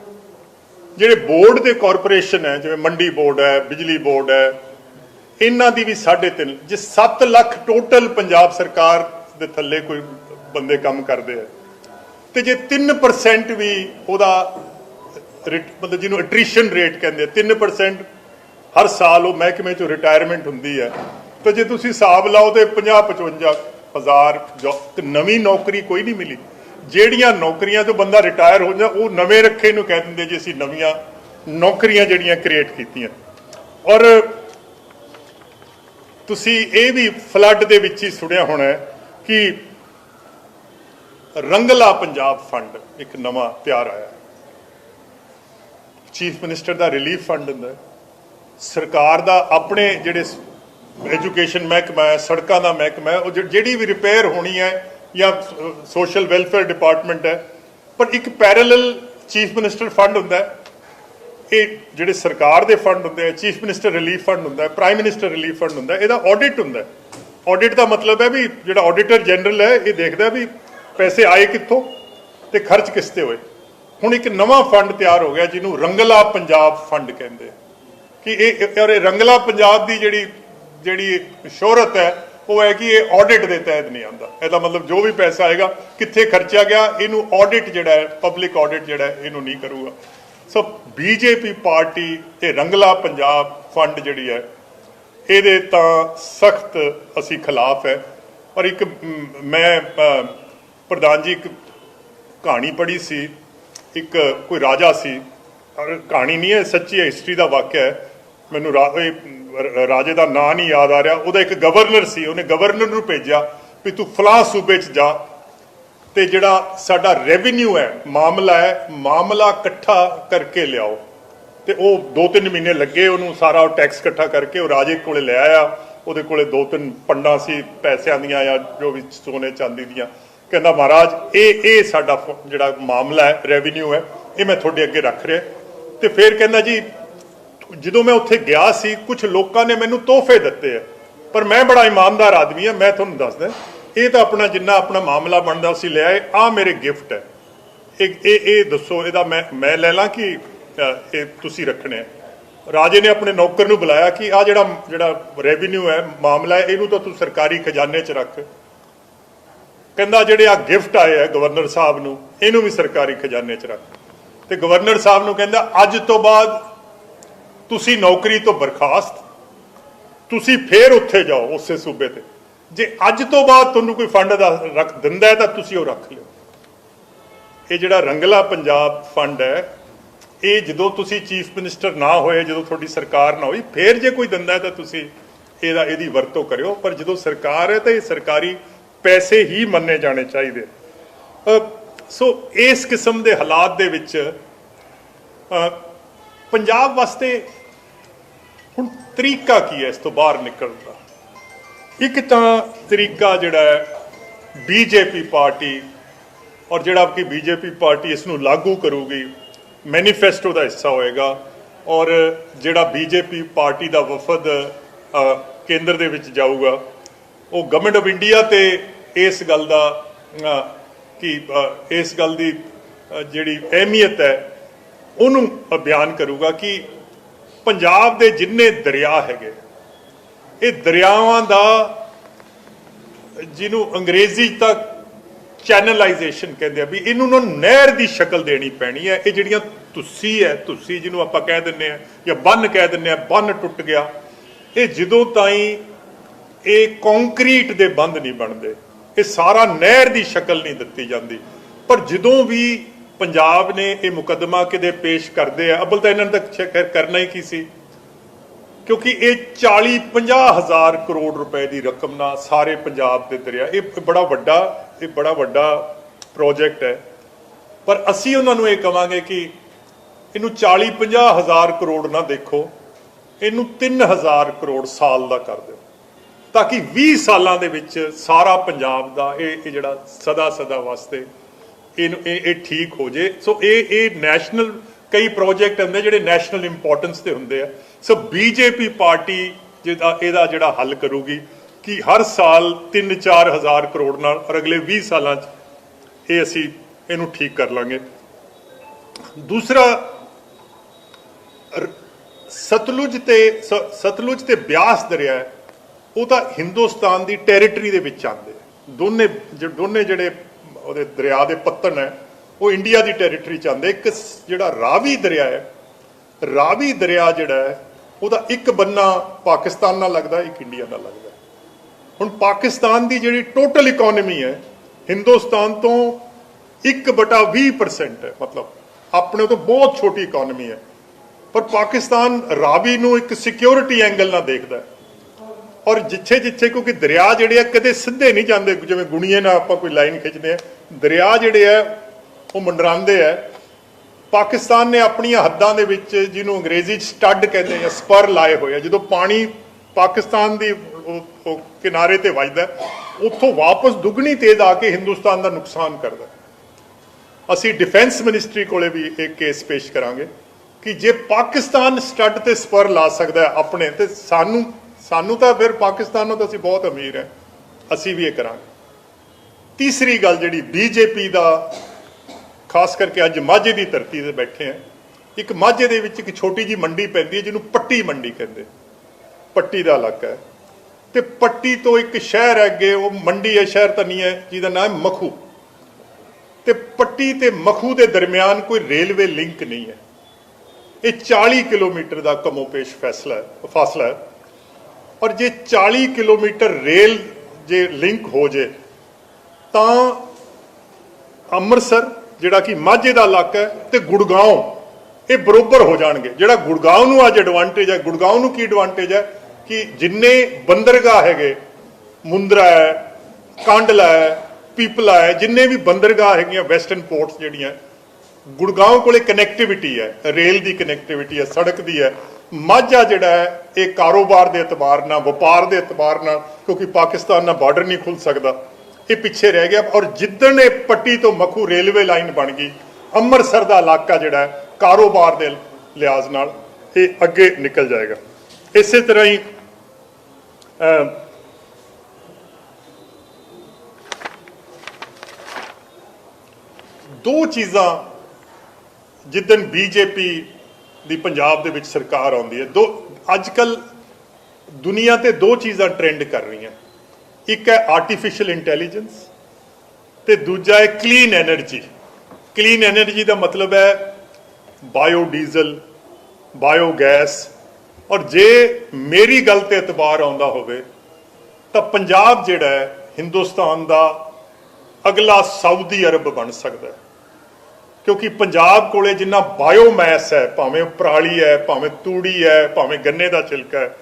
ਜਿਹੜੇ ਬੋਰਡ ਦੇ ਕਾਰਪੋਰੇਸ਼ਨ ਹੈ, ਜਿਵੇਂ ਮੰਡੀ ਬੋਰਡ ਹੈ, ਬਿਜਲੀ ਬੋਰਡ ਹੈ ਇਹਨਾਂ ਦੀ ਵੀ 3.5 ਜੇ 7 ਲੱਖ ਟੋਟਲ ਪੰਜਾਬ ਸਰਕਾਰ ਦੇ ਥੱਲੇ ਕੋਈ ਬੰਦੇ ਕੰਮ ਕਰਦੇ ਆ, ਤੇ ਜੇ 3% ਵੀ ਉਹਦਾ ਰਿਟ- ਮਤਲਬ ਜਿਹਨੂੰ ਅਟ੍ਰੀਸ਼ਨ ਰੇਟ ਕਹਿੰਦੇ ਆ 3% ਹਰ ਸਾਲ ਉਹ ਮਹਿਕਮੇ ਚੋਂ ਰਿਟਾਇਰਮੈਂਟ ਹੁੰਦੀ ਹੈ ਤੇ ਜੇ ਤੁਸੀਂ ਹਿਸਾਬ ਲਾਓ ਤੇ 50 55 ਹਜ਼ਾਰ ਜੋ- ਤੇ ਨਵੀਂ ਨੌਕਰੀ ਕੋਈ ਨਹੀਂ ਮਿਲੀ। ਜਿਹੜੀਆਂ ਨੌਕਰੀਆਂ ਤੋਂ ਬੰਦਾ ਰਿਟਾਇਰ ਹੋ ਜਾਂਦਾ, ਉਹ ਨਵੇਂ ਰੱਖੇ ਨੂੰ ਕਹਿ ਦਿੰਦੇ ਜੀ ਅਸੀਂ ਨਵੀਆਂ ਨੌਕਰੀਆਂ ਜਿਹੜੀਆਂ ਕ੍ਰੀਏਟ ਕੀਤੀਆਂ। ਔਰ ਤੁਸੀਂ ਇਹ ਵੀ ਫਲੱਡ ਦੇ ਵਿੱਚ ਹੀ ਸੁਣਿਆ ਹੋਣਾ ਕਿ ਰੰਗਲਾ ਪੰਜਾਬ ਫੰਡ ਇੱਕ ਨਵਾਂ ਪਿਆਰ ਆਇਆ ਚੀਫ ਮਿਨਿਸਟਰ ਦਾ ਰਿਲੀਫ ਫੰਡ ਹੁੰਦਾ ਸਰਕਾਰ ਦਾ ਆਪਣੇ ਜਿਹੜੇ ਐਜੂਕੇਸ਼ਨ ਮਹਿਕਮਾ ਹੈ, ਸੜਕਾਂ ਦਾ ਮਹਿਕਮਾ ਹੈ, ਉਹ ਜਿਹੜੀ ਵੀ ਰਿਪੇਅਰ ਹੋਣੀ ਹੈ ਜਾਂ ਸੋਸ਼ਲ ਵੈਲਫੇਅਰ ਡਿਪਾਰਟਮੈਂਟ ਹੈ, ਪਰ ਇੱਕ ਪੈਰਲਲ ਚੀਫ ਮਿਨਿਸਟਰ ਫੰਡ ਹੁੰਦਾ ਹੈ। ਇਹ ਜਿਹੜੇ ਸਰਕਾਰ ਦੇ ਫੰਡ ਹੁੰਦੇ ਆ, ਚੀਫ ਮਿਨਿਸਟਰ ਰਿਲੀਫ ਫੰਡ ਹੁੰਦਾ ਹੈ ਪ੍ਰਾਈਮ ਮਿਨਿਸਟਰ ਰਿਲੀਫ ਫੰਡ ਹੁੰਦਾ, ਇਹਦਾ ਆਡਿਟ ਹੁੰਦਾ। ਹੈ ਆਡਿਟ ਦਾ ਮਤਲਬ ਹੈ ਵੀ ਜਿਹੜਾ ਆਡੀਟਰ ਜਨਰਲ ਹੈ, ਇਹ ਦੇਖਦਾ ਵੀ ਪੈਸੇ ਆਏ ਕਿੱਥੋਂ ਤੇ ਖਰਚ ਕਿਸ ਤੇ ਹੋਏ। ਹੁਣ ਇੱਕ ਨਵਾਂ ਫੰਡ ਤਿਆਰ ਹੋ ਗਿਆ ਜਿਹਨੂੰ ਰੰਗਲਾ ਪੰਜਾਬ ਫੰਡ ਕਹਿੰਦੇ ਕਿ ਇਹ ਔਰ ਇਹ ਰੰਗਲਾ ਪੰਜਾਬ ਦੀ ਜਿਹੜੀ ਜਿਹੜੀ ਸ਼ੋਹਰਤ ਹੈ, ਉਹ ਹੈ ਕਿ ਇਹ ਆਡਿਟ ਦੇ ਤਹਿਤ ਨਹੀਂ ਆਉਂਦਾ। ਇਹਦਾ ਮਤਲਬ ਜੋ ਵੀ ਪੈਸਾ ਆਏਗਾ, ਕਿੱਥੇ ਖਰਚਿਆ ਗਿਆ, ਇਹਨੂੰ ਆਡਿਟ ਜਿਹੜਾ ਹੈ ਪਬਲਿਕ ਆਡਿਟ ਜਿਹੜਾ ਇਹਨੂੰ ਨਹੀਂ ਕਰੂਗਾ। ਸੋ ਬੀਜੇਪੀ ਪਾਰਟੀ ਤੇ ਰੰਗਲਾ ਪੰਜਾਬ ਫੰਡ ਜਿਹੜੀ ਹੈ, ਇਹਦੇ ਤਾਂ ਸਖਤ ਅਸੀਂ ਖਿਲਾਫ ਹੈ। ਪਰ ਇੱਕ ਮੈਂ ਪ੍ਰਧਾਨ ਜੀ ਇੱਕ ਕਹਾਣੀ ਪੜ੍ਹੀ ਸੀ, ਇੱਕ ਕੋਈ ਰਾਜਾ ਸੀ। ਔਰ ਕਹਾਣੀ ਨਹੀਂ ਹੈ, ਸੱਚੀ ਹੈ ਹਿਸਟਰੀ ਦਾ ਵਾਕਿਆ ਹੈ। ਮੈਨੂੰ ਰਾਜੇ ਦਾ ਨਾਂ ਨਹੀਂ ਯਾਦ ਆ ਰਿਹਾ। ਉਹਦਾ ਇੱਕ ਗਵਰਨਰ ਸੀ, ਉਹਨੇ ਗਵਰਨਰ ਨੂੰ ਭੇਜਿਆ ਵੀ ਤੂੰ ਫਲਾਹ ਸੂਬੇ 'ਚ ਜਾ ਤੇ ਜਿਹੜਾ ਸਾਡਾ ਰੈਵਨਿਊ ਹੈ, ਮਾਮਲਾ ਹੈ, ਮਾਮਲਾ ਇਕੱਠਾ ਕਰਕੇ ਲਿਆਓ। ਤੇ ਉਹ 2-3 ਮਹੀਨੇ ਲੱਗੇ, ਉਹਨੂੰ ਸਾਰਾ ਉਹ ਟੈਕਸ ਇਕੱਠਾ ਕਰਕੇ ਉਹ ਰਾਜੇ ਕੋਲੇ ਲੈ ਆਇਆ। ਉਹਦੇ ਕੋਲੇ ਦੋ ਤਿੰਨ ਪੰਡਾਂ ਸੀ, ਪੈਸਿਆਂ ਦੀਆਂ ਜਾਂ ਜੋ ਵੀ ਸੋਨੇ ਚਾਂਦੀ ਦੀਆਂ। ਕਹਿੰਦਾ, ਮਹਾਰਾਜ, ਇਹ ਇਹ ਸਾਡਾ ਫ- ਜਿਹੜਾ ਮਾਮਲਾ ਹੈ ਰੈਵਨਿਊ ਹੈ, ਇਹ ਮੈਂ ਤੁਹਾਡੇ ਅੱਗੇ ਰੱਖ ਰਿਹਾ। ਤੇ ਫਿਰ ਕਹਿੰਦਾ ਜੀ, ਜਦੋਂ ਮੈਂ ਉੱਥੇ ਗਿਆ ਸੀ ਕੁਝ ਲੋਕਾਂ ਨੇ ਮੈਨੂੰ ਤੋਹਫੇ ਦਿੱਤੇ ਆ। ਪਰ ਮੈਂ ਬੜਾ ਇਮਾਨਦਾਰ ਆਦਮੀ ਆ, ਮੈਂ ਤੁਹਾਨੂੰ ਦੱਸਦਾ ਇਹ ਤਾਂ ਆਪਣਾ ਜਿੰਨਾ ਆਪਣਾ ਮਾਮਲਾ ਬਣਦਾ ਸੀ ਲਿਆ ਆਏ ਆ ਮੇਰੇ ਗਿਫਟ ਹੈ। ਇਹ ਇਹ ਇਹ ਦੱਸੋ, ਇਹਦਾ ਮੈਂ ਮੈਂ ਲੈ ਲਾਂ ਕਿ ਇਹ ਤੁਸੀਂ ਰੱਖਣੇ ਆ? ਰਾਜੇ ਨੇ ਆਪਣੇ ਨੌਕਰ ਨੂੰ ਬੁਲਾਇਆ ਕਿ ਆ ਜਿਹੜਾ ਜਿਹੜਾ ਰੈਵਨਿਊ ਹੈ, ਮਾਮਲਾ ਹੈ, ਇਹਨੂੰ ਤਾਂ ਤੂੰ ਸਰਕਾਰੀ ਖਜ਼ਾਨੇ 'ਚ ਰੱਖ। ਕਹਿੰਦਾ ਜਿਹੜੇ ਆ ਗਿਫਟ ਆਏ ਹੈ ਗਵਰਨਰ ਸਾਹਿਬ ਨੂੰ, ਇਹਨੂੰ ਵੀ ਸਰਕਾਰੀ ਖਜ਼ਾਨੇ 'ਚ ਰੱਖ। ਤੇ ਗਵਰਨਰ ਸਾਹਿਬ ਨੂੰ ਕਹਿੰਦਾ, ਅੱਜ ਤੋਂ ਬਾਅਦ ਤੁਸੀਂ ਨੌਕਰੀ ਤੋਂ ਬਰਖਾਸਤ, ਤੁਸੀਂ ਫੇਰ ਉੱਥੇ ਜਾਓ, ਉਸੇ ਸੂਬੇ ਤੇ। ਜੇ ਅੱਜ ਤੋਂ ਬਾਅਦ ਤੁਹਾਨੂੰ ਕੋਈ ਫੰਡ ਦਾ ਰੱਖ ਦਿੰਦਾ ਤਾਂ ਤੁਸੀਂ ਉਹ ਰੱਖ ਲਿਓ। ਇਹ ਜਿਹੜਾ ਰੰਗਲਾ ਪੰਜਾਬ ਫੰਡ ਹੈ, ਇਹ ਜਦੋਂ ਤੁਸੀਂ ਚੀਫ ਮਿਨਿਸਟਰ ਨਾ ਹੋਏ, ਜਦੋਂ ਤੁਹਾਡੀ ਸਰਕਾਰ ਨਾ ਹੋਈ, ਫੇਰ ਜੇ ਕੋਈ ਦਿੰਦਾ ਤਾਂ ਤੁਸੀਂ ਇਹਦਾ, ਇਹਦੀ ਵਰਤੋਂ ਕਰਿਓ। ਪਰ ਜਦੋਂ ਸਰਕਾਰ ਹੈ ਤਾਂ ਇਹ ਸਰਕਾਰੀ ਪੈਸੇ ਹੀ ਮੰਨੇ ਜਾਣੇ ਚਾਹੀਦੇ। ਸੋ ਇਸ ਕਿਸਮ ਦੇ ਹਾਲਾਤ ਦੇ ਵਿੱਚ ਪੰਜਾਬ ਵਾਸਤੇ ਹੁਣ ਤਰੀਕਾ ਕੀ ਹੈ ਇਸ ਤੋਂ ਬਾਹਰ ਨਿਕਲਣ ਦਾ? ਇੱਕ ਤਾਂ ਤਰੀਕਾ ਜਿਹੜਾ ਹੈ ਬੀਜੇਪੀ ਪਾਰਟੀ ਔਰ ਜਿਹੜਾ ਕਿ ਬੀਜੇਪੀ ਪਾਰਟੀ ਇਸ ਨੂੰ ਲਾਗੂ ਕਰੂਗੀ ਮੈਨੀਫੈਸਟੋ ਦਾ ਹਿੱਸਾ ਹੋਏਗਾ ਔਰ ਜਿਹੜਾ ਬੀਜੇਪੀ ਪਾਰਟੀ ਦਾ ਵਫਦ ਕੇਂਦਰ ਦੇ ਵਿੱਚ ਜਾਊਗਾ, ਉਹ ਗਵਰਨਮੈਂਟ ਆਫ ਇੰਡੀਆ ਤੇ ਇਸ ਗੱਲ ਦਾ ਕਿ ਇਸ ਗੱਲ ਦੀ ਜਿਹੜੀ ਅਹਿਮੀਅਤ ਹੈ, ਉਹਨੂੰ ਬਿਆਨ ਕਰੂਗਾ ਕਿ ਪੰਜਾਬ ਦੇ ਜਿੰਨੇ ਦਰਿਆ ਹੈਗੇ ਇਹ ਦਰਿਆਵਾਂ ਦਾ ਜਿਹਨੂੰ ਅੰਗਰੇਜ਼ੀ ਤੱਕ ਚੈਨਲਾਈਜੇਸ਼ਨ ਕਹਿੰਦੇ ਆ ਵੀ ਇਹਨੂੰ ਨਾ ਨਹਿਰ ਦੀ ਸ਼ਕਲ ਦੇਣੀ ਪੈਣੀ ਹੈ। ਇਹ ਜਿਹੜੀਆਂ ਤੁਸੀਂ ਹੈ, ਤੁਸੀਂ ਜਿਹਨੂੰ ਆਪਾਂ ਕਹਿ ਦਿੰਨੇ ਆ ਜਾਂ ਬੰਨ ਕਹਿ ਦਿੰਨੇ ਆ ਬੰਨ ਟੁੱਟ ਗਿਆ। ਇਹ ਜਦੋਂ ਤਾਈਂ ਇਹ ਕੰਕਰੀਟ ਦੇ ਬੰਦ ਨਹੀਂ ਬਣਦੇ। ਇਹ ਸਾਰਾ ਨਹਿਰ ਦੀ ਸ਼ਕਲ ਨਹੀਂ ਦਿੱਤੀ ਜਾਂਦੀ। ਪਰ ਜਦੋਂ ਵੀ ਪੰਜਾਬ ਨੇ ਇਹ ਮੁਕੱਦਮਾ ਕਿਤੇ ਪੇਸ਼ ਕਰਦੇ ਆ, ਅਬਲ ਤਾਂ ਇਹਨਾਂ ਨੇ ਤਾਂ ਸ਼ੱਕ ਕਰਨਾ ਹੀ ਕੀ ਸੀ? ਕਿਉਂਕਿ ਇਹ 40 50 ਹਜ਼ਾਰ ਕਰੋੜ ਰੁਪਏ ਦੀ ਰਕਮ ਨਾਲ ਸਾਰੇ ਪੰਜਾਬ ਦੇ ਦਰਿਆ, ਇਹ ਬੜਾ ਵੱਡਾ, ਇਹ ਬੜਾ ਵੱਡਾ ਪ੍ਰੋਜੈਕਟ ਹੈ। ਪਰ ਅਸੀਂ ਉਹਨਾਂ ਨੂੰ ਇਹ ਕਵਾਂਗੇ ਕਿ ਇਹਨੂੰ 40 50 ਹਜ਼ਾਰ ਕਰੋੜ ਨਾ ਦੇਖੋ, ਇਹਨੂੰ 3000 ਕਰੋੜ ਸਾਲ ਦਾ ਕਰ ਦਿਓ। ਤਾਂ ਕਿ 20 ਸਾਲਾਂ ਦੇ ਵਿੱਚ ਸਾਰਾ ਪੰਜਾਬ ਦਾ ਇਹ ਇਹ ਜਿਹੜਾ ਸਦਾ ਸਦਾ ਵਾਸਤੇ ਇਹਨੂੰ, ਇਹ ਇਹ ਠੀਕ ਹੋ ਜੇ। ਸੋ ਇਹ ਇਹ ਨੈਸ਼ਨਲ ਕਈ ਪ੍ਰੋਜੈਕਟ ਹੁੰਦੇ ਜਿਹੜੇ ਨੈਸ਼ਨਲ ਇੰਪੋਰਟੈਂਸ 'ਤੇ ਹੁੰਦੇ ਆ। ਸੋ ਬੀਜੇਪੀ ਪਾਰਟੀ ਜਿਹਦਾ ਇਹਦਾ ਜਿਹੜਾ ਹੱਲ ਕਰੂਗੀ ਕਿ ਹਰ ਸਾਲ 3-4 ਹਜ਼ਾਰ ਕਰੋੜ ਨਾਲ ਔਰ ਅਗਲੇ 20 ਸਾਲਾਂ 'ਚ ਇਹ ਅਸੀਂ ਇਹਨੂੰ ਠੀਕ ਕਰ ਲਾਂਗੇ। ਦੂਸਰਾ ਸਤਲੁਜ ਤੇ ਸ- ਸਤਲੁਜ ਤੇ ਬਿਆਸ ਦਰਿਆ ਹੈ, ਉਹ ਤਾਂ ਹਿੰਦੁਸਤਾਨ ਦੀ ਟੈਰੀਟਰੀ ਦੇ ਵਿੱਚ ਆਉਂਦੇ ਦੋਨੇ ਜ- ਦੋਨੇ ਜਿਹੜੇ ਉਹਦੇ ਦਰਿਆ ਦੇ ਪੱਤਨ ਹੈ ਉਹ ਇੰਡੀਆ ਦੀ ਟੈਰੀਟਰੀ ਚ ਆਉਂਦੇ, ਇੱਕ ਜਿਹੜਾ ਰਾਵੀ ਦਰਿਆ ਹੈ, ਰਾਵੀ ਦਰਿਆ ਜਿਹੜਾ ਹੈ, ਉਹਦਾ ਇੱਕ ਬੰਨਾ ਪਾਕਿਸਤਾਨ ਨਾਲ ਲੱਗਦਾ, ਇੱਕ ਇੰਡੀਆ ਨਾਲ ਲੱਗਦਾ। ਹੁਣ ਪਾਕਿਸਤਾਨ ਦੀ ਜਿਹੜੀ ਟੋਟਲ ਇਕਨੋਮੀ ਹੈ, ਹਿੰਦੁਸਤਾਨ ਤੋਂ 1/20% ਹੈ, ਮਤਲਬ ਆਪਣੇ ਤੋਂ ਬਹੁਤ ਛੋਟੀ ਇਕਨੋਮੀ ਹੈ। ਪਰ ਪਾਕਿਸਤਾਨ ਰਾਵੀ ਨੂੰ ਇੱਕ ਸਿਕਿਉਰਿਟੀ ਐਂਗਲ ਨਾਲ ਦੇਖਦਾ ਹੈ। ਔਰ ਜਿੱਥੇ ਜਿੱਥੇ ਕਿਉਂਕਿ ਦਰਿਆ ਜਿਹੜੇ ਆ, ਕਦੇ ਸਿੱਧੇ ਨਹੀਂ ਜਾਂਦੇ, ਜਿਵੇਂ ਗੁਣੀਏ ਨਾਲ ਆਪਾਂ ਕੋਈ ਲਾਈਨ ਖਿੱਚਦੇ ਆ ਦਰਿਆ ਜਿਹੜੇ ਆ ਉਹ ਮੰਡਰਾਉਂਦੇ ਆ। ਪਾਕਿਸਤਾਨ ਨੇ ਆਪਣੀਆਂ ਹੱਦਾਂ ਦੇ ਵਿੱਚ ਜਿਹਨੂੰ ਅੰਗਰੇਜ਼ੀ ਚ ਸਟੱਡ ਕਹਿੰਦੇ ਜਾਂ ਸਪਰ ਲਾਏ ਹੋਏ ਆ। ਜਦੋਂ ਪਾਣੀ ਪਾਕਿਸਤਾਨ ਦੀ ਕਿਨਾਰੇ ਤੇ ਵੱਜਦਾ, ਉੱਥੋਂ ਵਾਪਸ ਦੁੱਗਣੀ ਤੇਜ਼ ਆ ਕੇ ਹਿੰਦੁਸਤਾਨ ਦਾ ਨੁਕਸਾਨ ਕਰਦਾ। ਅਸੀਂ ਡਿਫੈਂਸ ਮਿਨਿਸਟਰੀ ਕੋਲੇ ਵੀ ਇੱਕ ਕੇਸ ਪੇਸ਼ ਕਰਾਂਗੇ ਕਿ ਜੇ ਪਾਕਿਸਤਾਨ ਸਟੱਡ ਤੇ ਸਪਰ ਲਾ ਸਕਦਾ ਆਪਣੇ ਤੇ, ਸਾਨੂੰ ਸਾਨੂੰ ਤਾਂ ਫਿਰ ਪਾਕਿਸਤਾਨ ਨੂੰ ਤਾਂ ਅਸੀਂ ਬਹੁਤ ਅਮੀਰ ਹੈ ਅਸੀਂ ਵੀ ਇਹ ਕਰਾਂਗੇ। ਤੀਸਰੀ ਗੱਲ ਜਿਹੜੀ ਬੀਜੇਪੀ ਦਾ ਖਾਸ ਕਰਕੇ ਅੱਜ ਮਾਝੇ ਦੀ ਧਰਤੀ ਤੇ ਬੈਠੇ ਆ, ਇੱਕ ਮਾਝੇ ਦੇ ਵਿੱਚ ਇੱਕ ਛੋਟੀ ਜੀ ਮੰਡੀ ਪੈਂਦੀ ਹੈ, ਜਿਹਨੂੰ ਪੱਟੀ ਮੰਡੀ ਕਹਿੰਦੇ। ਪੱਟੀ ਦਾ ਇਲਾਕਾ ਹੈ। ਤੇ ਪੱਟੀ ਤੋਂ ਇੱਕ ਸ਼ਹਿਰ ਹੈ ਅੱਗੇ, ਉਹ ਮੰਡੀ ਹੈ, ਸ਼ਹਿਰ ਤਾਂ ਨਹੀਂ ਹੈ, ਜਿਹਦਾ ਨਾਮ ਹੈ ਮਖੂ। ਤੇ ਪੱਟੀ ਤੇ ਮਖੂ ਦੇ ਦਰਮਿਆਨ ਕੋਈ ਰੇਲਵੇ ਲਿੰਕ ਨਹੀਂ ਹੈ। ਇਹ 40 ਕਿਲੋਮੀਟਰ ਦਾ ਕਮੋਪੇਸ਼ ਫੈਸਲਾ ਹੈ, ਫਾਸਲਾ ਹੈ। ਔਰ ਜੇ 40 ਕਿਲੋਮੀਟਰ ਰੇਲ ਜੇ ਲਿੰਕ ਹੋ ਜੇ, ਤਾਂ ਅੰਮ੍ਰਿਤਸਰ ਜਿਹੜਾ ਕਿ ਮਾਝੇ ਦਾ ਇਲਾਕਾ ਹੈ ਤੇ ਗੁੜਗਾਉਂ ਇਹ ਬਰੋਬਰ ਹੋ ਜਾਣਗੇ। ਜਿਹੜਾ ਗੁੜਗਾਉਂ ਨੂੰ ਅੱਜ ਐਡਵਾਂਟੇਜ ਹੈ ਗੁੜਗਾਉਂ ਨੂੰ ਕੀ ਐਡਵਾਂਟੇਜ ਹੈ? ਕਿ ਜਿੰਨੇ ਬੰਦਰਗਾਹ ਹੈਗੇ, ਮੁੰਦਰਾ ਹੈ, ਕਾਂਡਲਾ ਹੈ, ਪੀਪਲਾ ਹੈ, ਜਿੰਨੇ ਵੀ ਬੰਦਰਗਾਹ ਹੈਗੀਆਂ ਵੈਸਟਰਨ ਪੋਰਟਸ ਜਿਹੜੀਆਂ ਗੁੜਗਾਉਂ ਕੋਲੇ ਕਨੈਕਟੀਵਿਟੀ ਹੈ ਰੇਲ ਦੀ ਕਨੈਕਟੀਵਿਟੀ ਹੈ, ਸੜਕ ਦੀ ਹੈ। ਮਾਝਾ ਜਿਹੜਾ ਹੈ, ਇਹ ਕਾਰੋਬਾਰ ਦੇ ਇਤਬਾਰ ਨਾਲ, ਵਪਾਰ ਦੇ ਇਤਬਾਰ ਨਾਲ, ਕਿਉਂਕਿ ਪਾਕਿਸਤਾਨ ਨਾਲ ਬਾਰਡਰ ਨਹੀਂ ਖੁੱਲ ਸਕਦਾ। ਇਹ ਪਿੱਛੇ ਰਹਿ ਗਿਆ ਔਰ ਜਿੱਦਣ ਇਹ ਪੱਟੀ ਤੋਂ ਮਖੂ ਰੇਲਵੇ ਲਾਈਨ ਬਣ ਗਈ, ਅੰਮ੍ਰਿਤਸਰ ਦਾ ਇਲਾਕਾ ਜਿਹੜਾ ਹੈ, ਕਾਰੋਬਾਰ ਦੇ ਲਿਹਾਜ਼ ਨਾਲ ਇਹ ਅੱਗੇ ਨਿਕਲ ਜਾਏਗਾ। ਇਸੇ ਤਰ੍ਹਾਂ ਹੀ ਦੋ ਚੀਜ਼ਾਂ ਜਿੱਦਣ ਬੀਜੇਪੀ ਦੀ ਪੰਜਾਬ ਦੇ ਵਿੱਚ ਸਰਕਾਰ ਆਉਂਦੀ ਹੈ, ਦੋ, ਅੱਜ ਕੱਲ ਦੁਨੀਆ ਤੇ ਦੋ ਚੀਜ਼ਾਂ ਟ੍ਰੈਂਡ ਕਰ ਰਹੀਆਂ। ਇੱਕ ਹੈ ਆਰਟੀਫੀਸ਼ੀਅਲ ਇੰਟੈਲੀਜੈਂਸ ਤੇ ਦੂਜਾ ਹੈ ਕਲੀਨ એનર્ਜੀ ਕਲੀਨ એનર્ਜੀ ਦਾ ਮਤਲਬ ਹੈ ਬਾਇਓ ਡੀਜ਼ਲ ਬਾਇਓ ਗੈਸ ਔਰ ਜੇ ਮੇਰੀ ਗੱਲ ਤੇ ਇਤਬਾਰ ਆਉਂਦਾ ਹੋਵੇ ਤਾਂ ਪੰਜਾਬ ਜਿਹੜਾ ਹੈ ਹਿੰਦੁਸਤਾਨ ਦਾ ਅਗਲਾ ਸਾਊਦੀ ਅਰਬ ਬਣ ਸਕਦਾ ਕਿਉਂਕਿ ਪੰਜਾਬ ਕੋਲੇ ਜਿੰਨਾ ਬਾਇਓ ਮੈਸ ਹੈ, ਭਾਵੇਂ ਪਰਾਲੀ ਹੈ, ਭਾਵੇਂ ਤੂੜੀ ਹੈ, ਭਾਵੇਂ ਗੰਨੇ ਦਾ ਛਿਲਕਾ ਹੈ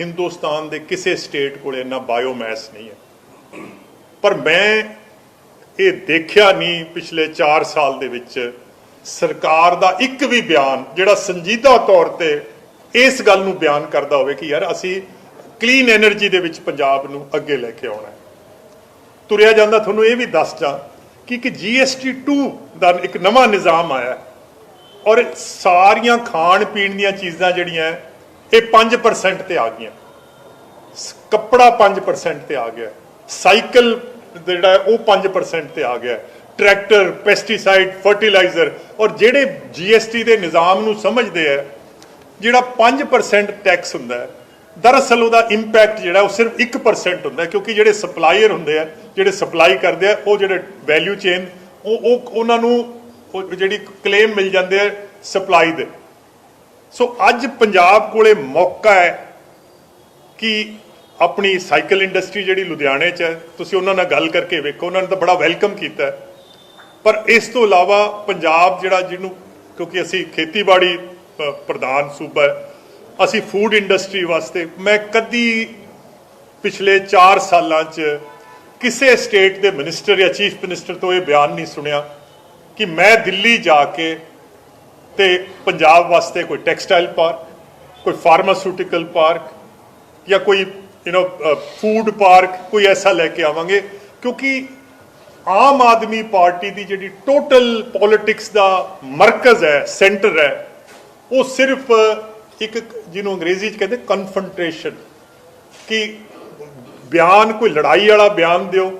ਹਿੰਦੁਸਤਾਨ ਦੇ ਕਿਸੇ ਸਟੇਟ ਕੋਲ ਇੰਨਾ ਬਾਇਓਮੈਸ ਨਹੀਂ ਹੈ। ਪਰ ਮੈਂ ਇਹ ਦੇਖਿਆ ਨਹੀਂ ਪਿਛਲੇ 4 ਸਾਲ ਦੇ ਵਿੱਚ। ਸਰਕਾਰ ਦਾ ਇੱਕ ਵੀ ਬਿਆਨ ਜਿਹੜਾ ਸੰਜੀਦਾ ਤੌਰ ਤੇ ਇਸ ਗੱਲ ਨੂੰ ਬਿਆਨ ਕਰਦਾ ਹੋਵੇ ਕਿ ਯਾਰ ਅਸੀਂ ਕਲੀਨ એનર્ਜੀ ਦੇ ਵਿੱਚ ਪੰਜਾਬ ਨੂੰ ਅੱਗੇ ਲੈ ਕੇ ਆਉਣਾ ਤੁਰਿਆ ਜਾਂਦਾ, ਤੁਹਾਨੂੰ ਇਹ ਵੀ ਦੱਸ ਜਾ ਕਿ ਕਿ GST 2 ਦਾ ਇੱਕ ਨਵਾਂ ਨਿਜ਼ਾਮ ਆਇਆ ਔਰ ਸਾਰੀਆਂ ਖਾਣ ਪੀਣ ਦੀਆਂ ਚੀਜ਼ਾਂ ਜਿਹੜੀਆਂ ਇਹ 5% ਤੇ ਆ ਗਈਆਂ। ਸ- ਕੱਪੜਾ 5% ਤੇ ਆ ਗਿਆ। ਸਾਈਕਲ ਜਿਹੜਾ ਉਹ 5% ਤੇ ਆ ਗਿਆ। ਟਰੈਕਟਰ ਪੈਸਟੀਸਾਈਡ ਫਰਟੀਲਾਈਜ਼ਰ ਔਰ ਜਿਹੜੇ GST ਦੇ ਨਿਜ਼ਾਮ ਨੂੰ ਸਮਝਦੇ ਆ, ਜਿਹੜਾ 5% ਟੈਕਸ ਹੁੰਦਾ ਹੈ, ਦਰਅਸਲ ਉਹਦਾ ਇੰਪੈਕਟ ਜਿਹੜਾ ਉਹ ਸਿਰਫ 1% ਹੁੰਦਾ ਕਿਉਂਕਿ ਜਿਹੜੇ ਸਪਲਾਈਰ ਹੁੰਦੇ ਆ, ਜਿਹੜੇ ਸਪਲਾਈ ਕਰਦੇ ਆ, ਉਹ ਜਿਹੜੇ ਵੈਲਿਊ ਚੇਨ ਉਹ ਉਹ, ਉਹਨਾਂ ਨੂੰ ਜਿਹੜੀ ਕਲੇਮ ਮਿਲ ਜਾਂਦੇ ਆ ਸਪਲਾਈ ਦੇ। ਸੋ ਅੱਜ ਪੰਜਾਬ ਕੋਲੇ ਮੌਕਾ ਹੈ ਕਿ ਆਪਣੀ ਸਾਈਕਲ ਇੰਡਸਟਰੀ ਜਿਹੜੀ ਲੁਧਿਆਣੇ 'ਚ ਹੈ, ਤੁਸੀਂ ਉਹਨਾਂ ਨਾਲ ਗੱਲ ਕਰਕੇ ਵੇਖੋ, ਉਹਨਾਂ ਨੇ ਤਾਂ ਬੜਾ ਵੈਲਕਮ ਕੀਤਾ ਪਰ ਇਸ ਤੋਂ ਇਲਾਵਾ ਪੰਜਾਬ ਜਿਹੜਾ ਜਿਹਨੂੰ, ਕਿਉਂਕਿ ਅਸੀਂ ਖੇਤੀਬਾੜੀ ਪ੍ਰਧਾਨ ਸੂਬਾ ਹੈ, ਅਸੀਂ ਫੂਡ ਇੰਡਸਟਰੀ ਵਾਸਤੇ, ਮੈਂ ਕਦੀ ਪਿਛਲੇ 4 ਸਾਲਾਂ 'ਚ ਕਿਸੇ ਸਟੇਟ ਦੇ ਮਿਨਿਸਟਰ ਜਾਂ ਚੀਫ ਮਿਨਿਸਟਰ ਤੋਂ ਇਹ ਬਿਆਨ ਨਹੀਂ ਸੁਣਿਆ ਕਿ ਮੈਂ ਦਿੱਲੀ ਜਾ ਕੇ ਤੇ ਪੰਜਾਬ ਵਾਸਤੇ ਕੋਈ ਟੈਕਸਟਾਈਲ ਪਾਰਕ, ਕੋਈ ਫਾਰਮਾਸਿਊਟੀਕਲ ਪਾਰਕ ਜਾਂ ਕੋਈ ਯੂ نو ਫੂਡ ਪਾਰਕ ਕੋਈ ਐਸਾ ਲੈ ਕੇ ਆਵਾਂਗੇ ਕਿਉਂਕਿ ਆਮ ਆਦਮੀ ਪਾਰਟੀ ਦੀ ਜਿਹੜੀ ਟੋਟਲ ਪੋਲਿਟਿਕਸ ਦਾ ਮਰਕਜ਼ ਹੈ ਸੈਂਟਰ ਹੈ, ਉਹ ਸਿਰਫ ਇੱਕ ਜਿਹਨੂੰ ਅੰਗਰੇਜ਼ੀ ਚ ਕਹਿੰਦੇ ਕਨਫਰੰਟੇਸ਼ਨ ਕਿ ਬਿਆਨ, ਕੋਈ ਲੜਾਈ ਵਾਲਾ ਬਿਆਨ ਦਿਓ,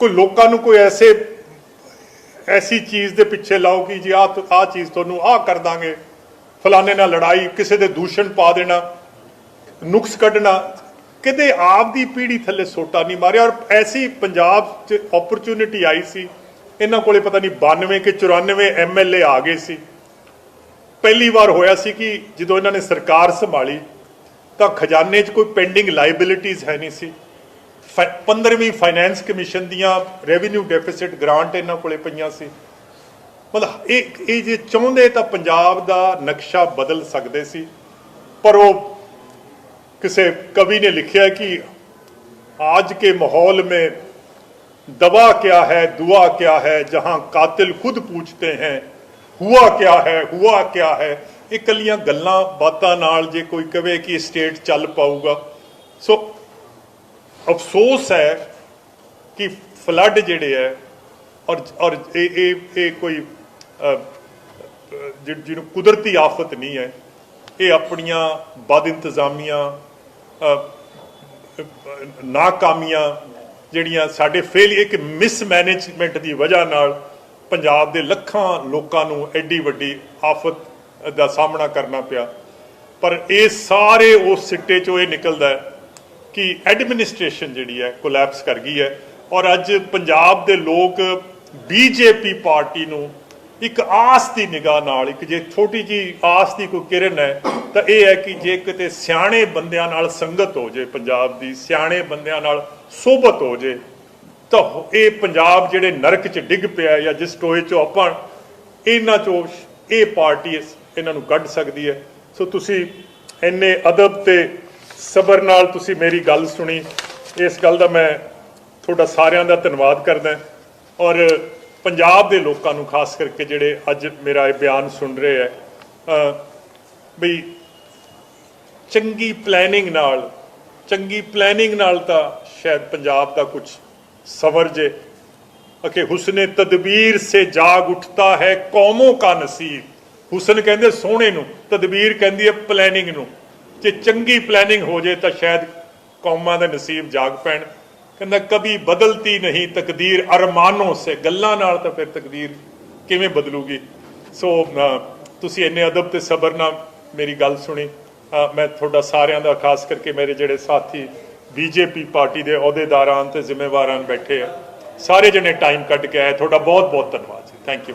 ਕੋਈ ਲੋਕਾਂ ਨੂੰ ਕੋਈ ਐਸੇ ਐਸੀ ਚੀਜ਼ ਦੇ ਪਿੱਛੇ ਲਾਓ ਕਿ ਜੀ ਆਹ ਆਹ ਚੀਜ਼ ਤੁਹਾਨੂੰ ਆਹ ਕਰ ਦਾਂਗੇ। ਫਲਾਣੇ ਨਾਲ ਲੜਾਈ, ਕਿਸੇ ਦੇ ਦੂਸ਼ਣ ਪਾ ਦੇਣਾ, ਨੁਕਸ ਕੱਢਣਾ। ਕਿਤੇ ਆਪ ਦੀ ਪੀੜ੍ਹੀ ਥੱਲੇ ਸੋਟਾ ਨਹੀਂ ਮਾਰਿਆ ਔਰ ਐਸੀ ਪੰਜਾਬ 'ਚ ਓਪਰਚੁਨਿਟੀ ਆਈ ਸੀ। ਇਹਨਾਂ ਕੋਲੇ ਪਤਾ ਨਹੀਂ 92 ਕਿ 94 ਐਮਐਲਏ ਆ ਗਏ ਸੀ। ਪਹਿਲੀ ਵਾਰ ਹੋਇਆ ਸੀ ਕਿ ਜਦੋਂ ਇਹਨਾਂ ਨੇ ਸਰਕਾਰ ਸੰਭਾਲੀ ਤਾਂ ਖਜ਼ਾਨੇ 'ਚ ਕੋਈ ਪੈਂਡਿੰਗ ਲਾਇਬਿਲਿਟੀਜ਼ ਹੈ ਨਹੀਂ ਸੀ। 15ਵੀਂ ਫਾਈਨੈਂਸ ਕਮਿਸ਼ਨ ਦੀਆਂ ਰੈਵਨਿਊ ਡੈਫਿਸਿਟ ਗ੍ਰਾਂਟ ਇਹਨਾਂ ਕੋਲੇ ਪਈਆਂ ਸੀ ਮਤਲਬ ਇਹ ਇਹ ਜੇ ਚਾਹੁੰਦੇ ਤਾਂ ਪੰਜਾਬ ਦਾ ਨਕਸ਼ਾ ਬਦਲ ਸਕਦੇ ਸੀ ਪਰ ਉਹ किसी कवि ने लिखा है कि आज के माहौल में दवा क्या है दुआ क्या है जहां कातिल खुद पूछते हैं हुआ क्या है हुआ क्या है ਇਹ ਕੱਲੀਆਂ ਗੱਲਾਂ ਬਾਤਾਂ ਨਾਲ ਜੇ ਕੋਈ ਕਵੇ ਕਿ ਸਟੇਟ ਚੱਲ ਪਾਊਗਾ ਸੋ ਅਫਸੋਸ ਹੈ ਕਿ ਫਲੱਡ ਜਿਹੜੇ ਹੈ ਔਰ ਔਰ ਇਹ ਇਹ ਇਹ ਕੋਈ ਜਿਹਨੂੰ ਕੁਦਰਤੀ ਆਫਤ ਨਹੀਂ ਹੈ, ਇਹ ਆਪਣੀਆਂ ਬਦ ਇੰਤਜ਼ਾਮੀਆਂ ਨਾਕਾਮੀਆਂ ਜਿਹੜੀਆਂ ਸਾਡੇ ਫੇਲ ਇੱਕ ਮਿਸਮੈਨੇਜਮੈਂਟ ਦੀ ਵਜ੍ਹਾ ਨਾਲ ਪੰਜਾਬ ਦੇ ਲੱਖਾਂ ਲੋਕਾਂ ਨੂੰ ਐਡੀ ਵੱਡੀ ਆਫਤ ਦਾ ਸਾਹਮਣਾ ਕਰਨਾ ਪਿਆ। ਪਰ ਇਹ ਸਾਰੇ ਉਸ ਸਿੱਟੇ ਚੋਂ ਇਹ ਨਿਕਲਦਾ ਹੈ ਕਿ ਐਡਮਿਨਿਸਟ੍ਰੇਸ਼ਨ ਜਿਹੜੀ ਹੈ ਕੋਲੈਪਸ ਕਰ ਗਈ ਹੈ। ਔਰ ਅੱਜ ਪੰਜਾਬ ਦੇ ਲੋਕ ਬੀਜੇਪੀ ਪਾਰਟੀ ਨੂੰ ਇੱਕ ਆਸ ਦੀ ਨਿਗਾਹ ਨਾਲ, ਇੱਕ ਜੇ ਛੋਟੀ ਜੀ ਆਸ ਦੀ ਕੋਈ ਕਿਰਨ ਹੈ, ਤਾਂ ਇਹ ਹੈ ਕਿ ਜੇ ਕਿਤੇ ਸਿਆਣੇ ਬੰਦਿਆਂ ਨਾਲ ਸੰਗਤ ਹੋ ਜੇ, ਪੰਜਾਬ ਦੀ ਸਿਆਣੇ ਬੰਦਿਆਂ ਨਾਲ ਸੋਬਤ ਹੋ ਜੇ, ਤਾਂ ਇਹ ਪੰਜਾਬ ਜਿਹੜੇ ਨਰਕ 'ਚ ਡਿੱਗ ਪਿਆ ਜਾਂ ਜਿਸ ਟੋਏ 'ਚੋਂ ਆਪਾਂ ਇਹਨਾਂ 'ਚੋਂ ਇਹ ਪਾਰਟੀ ਇਹਨਾਂ ਨੂੰ ਕੱਢ ਸਕਦੀ ਹੈ। ਸੋ ਤੁਸੀਂ ਇੰਨੇ ਅਦਬ ਤੇ ਸਬਰ ਨਾਲ ਤੁਸੀਂ ਮੇਰੀ ਗੱਲ ਸੁਣੀ। ਇਸ ਗੱਲ ਦਾ ਮੈਂ ਤੁਹਾਡਾ ਸਾਰਿਆਂ ਦਾ ਧੰਨਵਾਦ ਕਰਦਾ ਔਰ ਪੰਜਾਬ ਦੇ ਲੋਕਾਂ ਨੂੰ ਖਾਸ ਕਰਕੇ ਜਿਹੜੇ ਅੱਜ ਮੇਰਾ ਇਹ ਬਿਆਨ ਸੁਣ ਰਹੇ ਹੈ ਅ, ਵੀ ਚੰਗੀ ਪਲੈਨਿੰਗ ਨਾਲ ਚੰਗੀ ਪਲੈਨਿੰਗ ਨਾਲ ਤਾਂ ਸ਼ਾਇਦ ਪੰਜਾਬ ਦਾ ਕੁਝ ਸਵਰ ਜੇ। ਕਿ ਹੁਸਨੇ ਤਦਬੀਰ ਸੇ ਜਾਗ ਉੱਠਤਾ ਹੈ ਕੌਮੋਂ ਕਾ ਨਸੀਬ। ਹੁਸਨ ਕਹਿੰਦੇ ਸੋਹਣੇ ਨੂੰ ਤਦਬੀਰ ਕਹਿੰਦੀ ਹੈ ਪਲੈਨਿੰਗ ਨੂੰ। ਜੇ ਚੰਗੀ ਪਲੈਨਿੰਗ ਹੋ ਜੇ ਤਾਂ ਸ਼ਾਇਦ ਕੌਮਾਂ ਦੇ ਨਸੀਬ ਜਾਗ ਪੈਣ। ਕਹਿੰਦਾ ਕभी ਬਦਲਤੀ ਨਹੀਂ ਤਕਦੀਰ, ਅਰਮਾਨੋਂ ਸੇ। ਗੱਲਾਂ ਨਾਲ ਤਾਂ ਫਿਰ ਤਕਦੀਰ ਕਿਵੇਂ ਬਦਲੂਗੀ? ਸੋ ਤੁਸੀਂ ਇੰਨੇ ਅਦਬ ਤੇ ਸਬਰ ਨਾਲ ਮੇਰੀ ਗੱਲ ਸੁਣੀ। ਮੈਂ ਤੁਹਾਡਾ ਸਾਰਿਆਂ ਦਾ, ਖਾਸ ਕਰਕੇ ਮੇਰੇ ਜਿਹੜੇ ਸਾਥੀ ਬੀਜੇਪੀ ਪਾਰਟੀ ਦੇ ਅਹੁਦੇਦਾਰਾਂ ਤੇ ਜ਼ਿੰਮੇਵਾਰਾਂ ਬੈਠੇ ਆ, ਸਾਰੇ ਜਣੇ ਟਾਈਮ ਕੱਢ ਕੇ ਆਏ। ਤੁਹਾਡਾ ਬਹੁਤ ਬਹੁਤ ਧੰਨਵਾਦ ਜੀ। Thank you